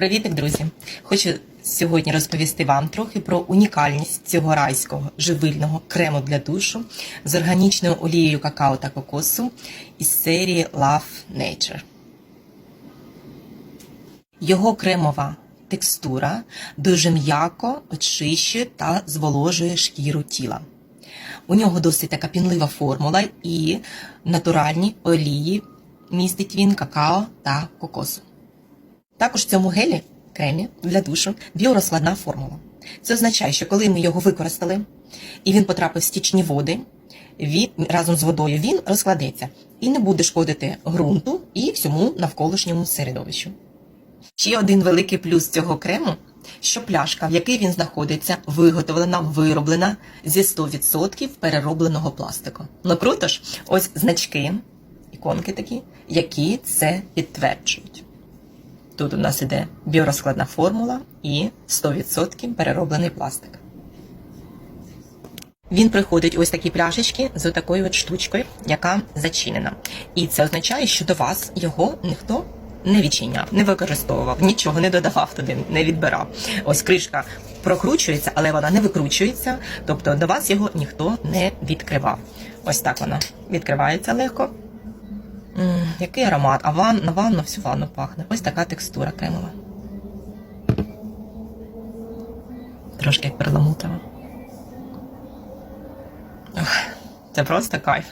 Привітик, друзі! Хочу сьогодні розповісти вам трохи про унікальність цього райського живильного крему для душу з органічною олією какао та кокосу із серії Love Nature. Його кремова текстура дуже м'яко очищує та зволожує шкіру тіла. У нього досить така пінлива формула і натуральні олії містить він какао та кокосу. Також в цьому гелі кремі для душу біорозкладна формула. Це означає, що коли ми його використали і він потрапив в стічні води, він, разом з водою він розкладеться і не буде шкодити ґрунту і всьому навколишньому середовищу. Ще один великий плюс цього крему, що пляшка, в якій він знаходиться, виготовлена, вироблена зі 100% переробленого пластику. Ну круто ж, ось значки, іконки такі, які це підтверджують. Тут у нас іде біорозкладна формула і 100% перероблений пластик. Він приходить ось такі пляшечки з такою от штучкою, яка зачинена. І це означає, що до вас його ніхто не відчиняв, не використовував, нічого не додавав туди, не відбирав. Ось кришка прокручується, але вона не викручується, тобто до вас його ніхто не відкривав. Ось так вона відкривається легко. Який аромат? А ван, на ванну всю ванну пахне. Ось така текстура кремова. Трошки як перламутрова. Ох, Це просто кайф.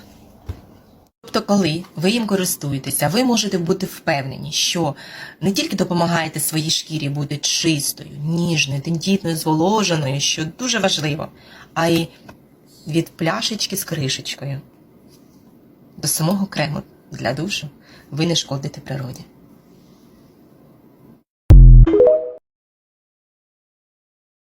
Тобто, коли ви їм користуєтеся, ви можете бути впевнені, що не тільки допомагаєте своїй шкірі бути чистою, ніжною, тендітною, зволоженою, що дуже важливо, а й від пляшечки з кришечкою до самого крему для душу ви не шкодите природі.